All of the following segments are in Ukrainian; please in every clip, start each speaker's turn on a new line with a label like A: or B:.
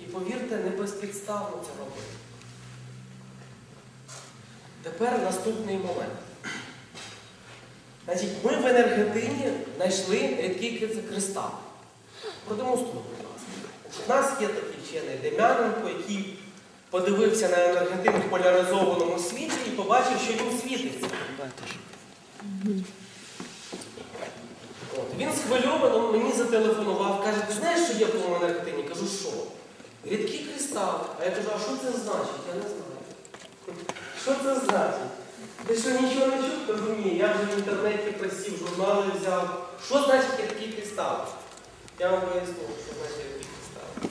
A: І повірте, не безпідставно це робити. Тепер наступний момент. Значить, ми в енергетині знайшли рідкий кри- кристал. Продемонструйте, будь ласка. У нас є такий вчений Дем'яненко, який подивився на енергетин в поляризованому світі і побачив, що він світиться. От. Він схвильовано мені зателефонував, каже, ти знаєш, що є в тому енергетині? Кажу, що? Рідкий кристал. А я кажу, а що це значить? Я не знаю. Що це значить? Ти що нічого не чув? Кажу, ні, я вже в інтернеті просів, журнали взяв. Що значить рідкий кристал? Я вам поясню, що значить рідкий кристал.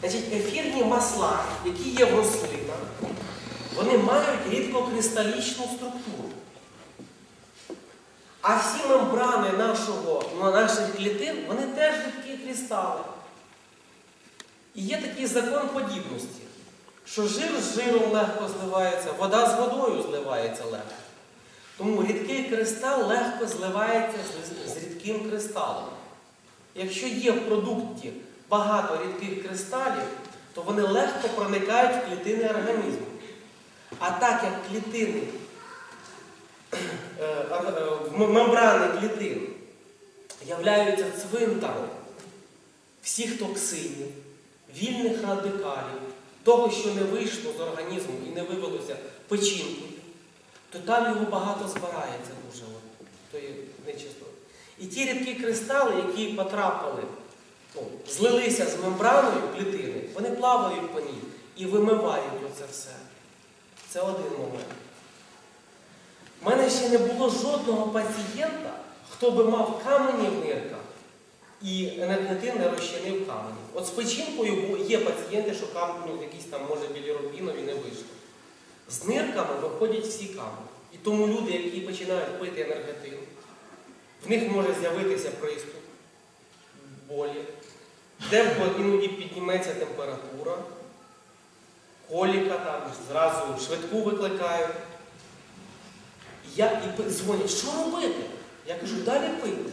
A: Значить, ефірні масла, які є в рослинах, вони мають рідкокристалічну структуру. А всі мембрани нашого, ну, наших клітин, вони теж рідкі кристали. І є такий закон подібності, що жир з жиром легко зливається, вода з водою зливається легко. Тому рідкий кристал легко зливається з, рідким кристалом. Якщо є в продукті багато рідких кристалів, то вони легко проникають в клітини організму. А так як клітини е, е, мембрани клітин являються цвинтаром всіх токсинів, вільних радикалів, того, що не вийшло з організму і не вивелося печінкою, то там його багато збирається дуже тої нечистоти. І ті рідкі кристали, які потрапили, ну, злилися з мембраною клітини, вони плавають по ній і вимивають оце все. Це один момент. У мене ще не було жодного пацієнта, хто би мав камені в нирках і енергетин не розчинив камені. От з печінкою є пацієнти, що кам, ну, якісь там, може, білірубінові не вийшло. З нирками виходять всі камені. І тому люди, які починають пити енергетин, в них може з'явитися приступ болі, де іноді підніметься температура, коліка там, зразу швидку викликають. Я і дзвонять, що робити? Я кажу, далі пийте.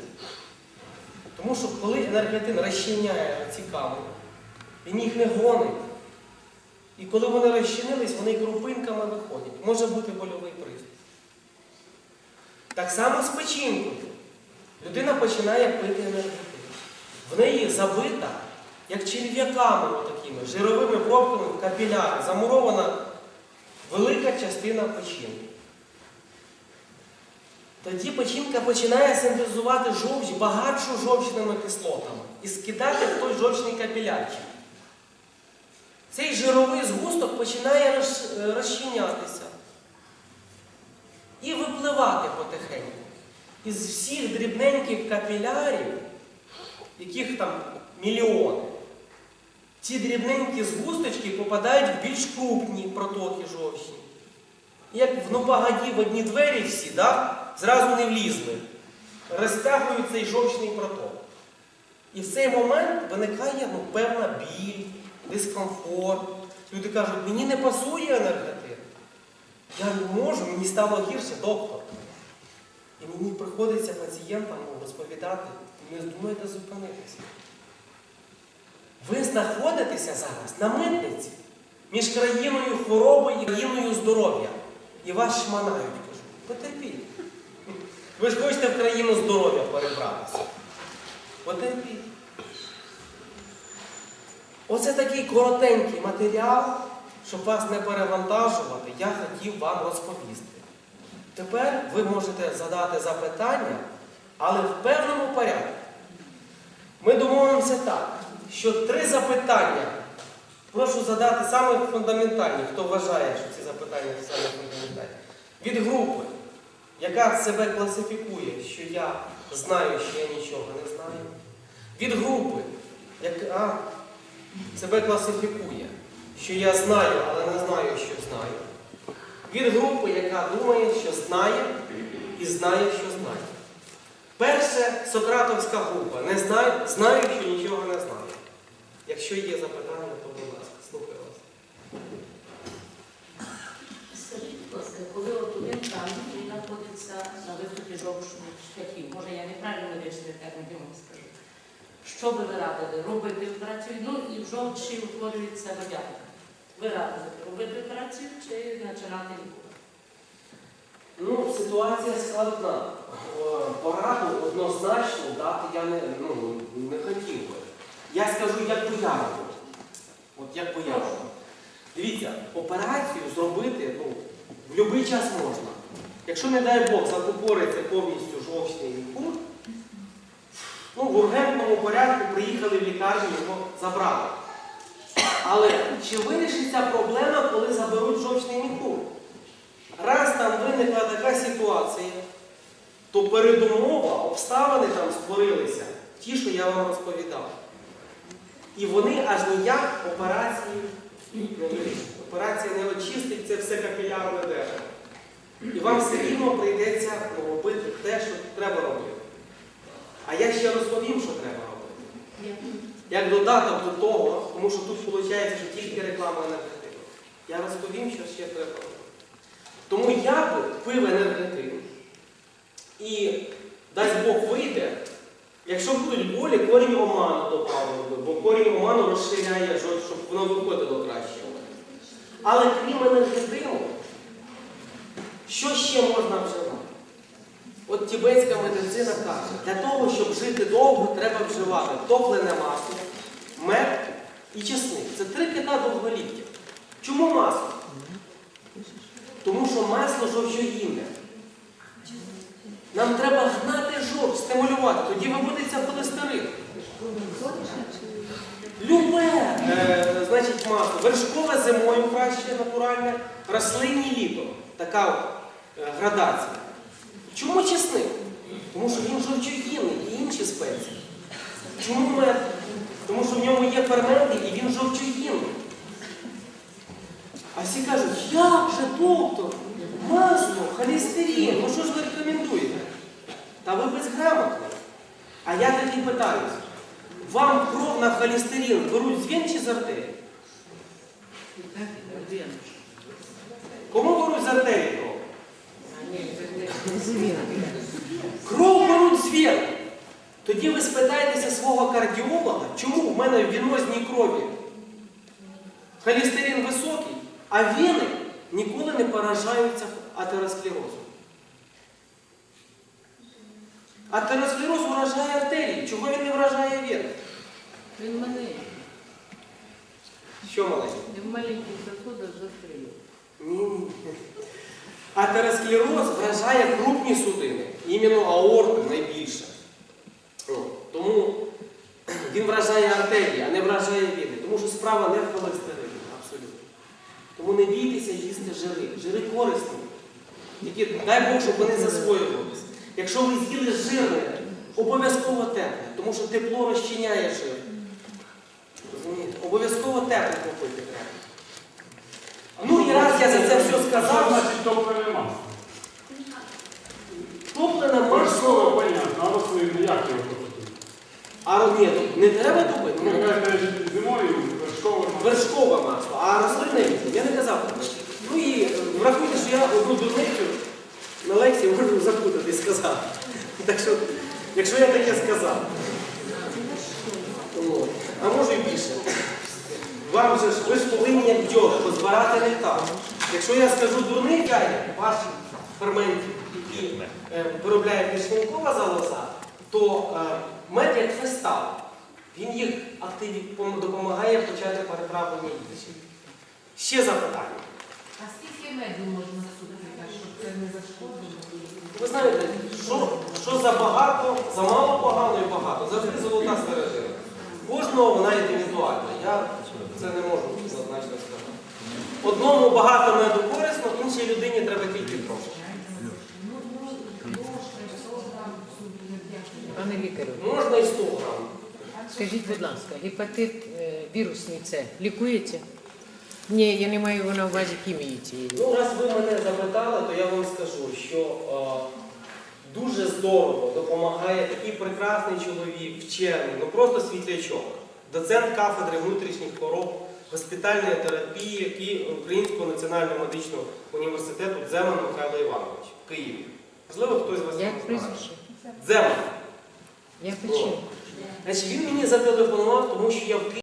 A: Тому що коли енергетин розчиняє ці камені, він їх не гонить. І коли вони розчинились, вони крупинками виходять. Може бути больовий приступ. Так само з печінкою. Людина починає пити енергетин. В неї забита, як черв'яками отакими, жировими пробками капіляри, замурована велика частина печінки. Тоді печінка починає синтезувати жовч багатшу жовчними кислотами і скидати в той жовчний капілярчик. Цей жировий згусток починає е, розчинятися і випливати потихеньку. Із всіх дрібненьких капілярів, яких там мільйони, ці дрібненькі згусточки попадають в більш крупні протоки жовчні. Як в Нопагаді в одні двері всі, да? Зразу не влізли. Розтягують цей жовчний проток. І в цей момент виникає ну, певна біль, дискомфорт. Люди кажуть, мені не пасує енергетин. Я не можу, мені стало гірше, доктор. І мені приходиться пацієнтам розповідати, не здумайте зупинитися. Ви знаходитеся зараз на митниці між країною хвороби і країною здоров'я. І вас шманають, кажу. Потерпіть. Ви ж хочете в країну здоров'я перебратися. Потерпіть. Оце такий коротенький матеріал, щоб вас не перевантажувати, я хотів вам розповісти. Тепер ви можете задати запитання, але в певному порядку. Ми домовимося так, що три запитання прошу задати саме фундаментальні, хто вважає, що ці запитання саме фундаментальні. Від групи, яка себе класифікує, що я знаю, що я нічого не знаю. Від групи, яка себе класифікує, що я знаю, але не знаю, що знаю. Від групи, яка думає, що знає і знає, що знає. Перше Сократовська група. Не знаю, знаю, що нічого не знаю. Якщо є запитання, то будь ласка, слухаю вас.
B: Ласка, коли от один камінь він знаходиться на виступі жовчних шляхів, може я неправильно вирішую термін, вам скажу. Що би ви радили? Робити операцію? Ну і в жовчі утворюється водянка. Ви радили робити операцію чи починати лікувати?
A: Ну, ситуація складна. Е, Пораду однозначно дати я не, ну, не хотів би. Я скажу, як би. От як би. Дивіться, операцію зробити ну, в будь-який час можна. Якщо, не дай Бог, закупориться повністю жовчний міхур, ну, в ургентному порядку приїхали в лікарню, його забрали. Але чи вирішиться проблема, коли заберуть жовчний міхур? Раз там виникла така ситуація, то передумова, обставини там створилися, ті, що я вам розповідав. І вони аж ніяк операції не вирішать. Операція не очистить це все капілярне дерево. І вам все рівно прийдеться робити те, що треба робити. А я ще розповім, що треба робити. Як додаток до того, тому що тут виходить, що тільки реклама енергетики. Я розповім, що ще треба робити. Тому я би пив енергетик і дасть Бог вийде, якщо будуть болі, корінь оману добавили бо корінь оману розширяє щоб воно виходило краще. Але крім енергетину, що ще можна вживати? От тібетська медицина каже, для того, щоб жити довго, треба вживати топлене масло, мед і чесник. Це три кита довголіття. Чому масло? Тому що масло жовчогінне. Нам треба гнати жовч, стимулювати, тоді виводиться холестерин. Любе, е, значить, масло. Вершкове зимою краще, натуральне, рослинні літо. Така от, е, градація. Чому чесник? Тому що він жовчогінний і інші спеції. Чому мед? Тому що в ньому є ферменти і він жовчогінний. А всі кажуть, як же доктор? Масло, холестерин, ну що ж ви рекомендуєте? Та ви безграмотні. А я тоді питаюсь, вам кров на холестерин беруть з вен чи з артерії? Кому беруть з артерії кров? Кров беруть з вен. Тоді ви спитаєтеся свого кардіолога, чому в мене в венозній крові холестерин високий, а вени ніколи не поражаються атеросклерозом. Атеросклероз вражає артерії. Чого він не вражає вени?
B: Він мене.
A: Що маленький?
B: Він маленький сосудах застрілив.
A: Ні-ні. Атеросклероз вражає крупні судини, іменно аорту найбільше. О, Тому він вражає артерії, а не вражає вени. Тому що справа не в холестерині, абсолютно. Тому не бійтеся їсти жири. Жири корисні. Тільки дай Бог, щоб вони засвоювалися. Якщо ви з'їли жирне, обов'язково тепле, тому що тепло розчиняє жир. Розумієте? Обов'язково тепле попити треба. Ну і раз я за це все сказав,
C: значить топлене масло?
A: топлене масло.
C: понятно, а рослинне, як його топити?
A: А ні, не треба топити.
C: Ви
A: Ну,
C: кажете, зимою вершкове масло.
A: вершкове масло, а рослинне я не казав. Ну і е, врахуйте, що я одну дурницю на лекції можу запутати і сказати. Так що, якщо я таке сказав, О, а може і більше. Вам же ж, ви ж повинні як бджоли позбирати нектар. Якщо я скажу дурний чай, ваші ферментів, які е, виробляє кишківкова залоза, то е, мед як фестал. Він їх активі допомагає почати перетравлення їжі. Ще запитання.
D: А скільки меду можна супити, щоб це не зашкодило?
A: Ви знаєте, що, що за багато, за мало погано і багато, завжди золота середина. Кожного вона індивідуальна. Я це не можу однозначно сказати. Одному багато меду корисно, іншій людині треба тільки трошки.
D: Ложка, 100 грам супер м'яко.
E: Пане лікарю,
A: Можна і 100 грам.
E: скажіть, будь ласка, гепатит е, вірусний це лікується? Ні, я не маю на увазі хімії цієї.
A: Ну, раз ви мене запитали, то я вам скажу, що е, дуже здорово допомагає такий прекрасний чоловік, вчений, ну просто світлячок, доцент кафедри внутрішніх хвороб, госпітальної терапії і Українського національного медичного університету Дземан Михайло Іванович в Києві. Можливо, хтось з вас
E: Як
A: знає.
E: прізвище?
A: Дземан.
E: Я печу.
A: Значить, він мені зателефонував, тому що я в Києві.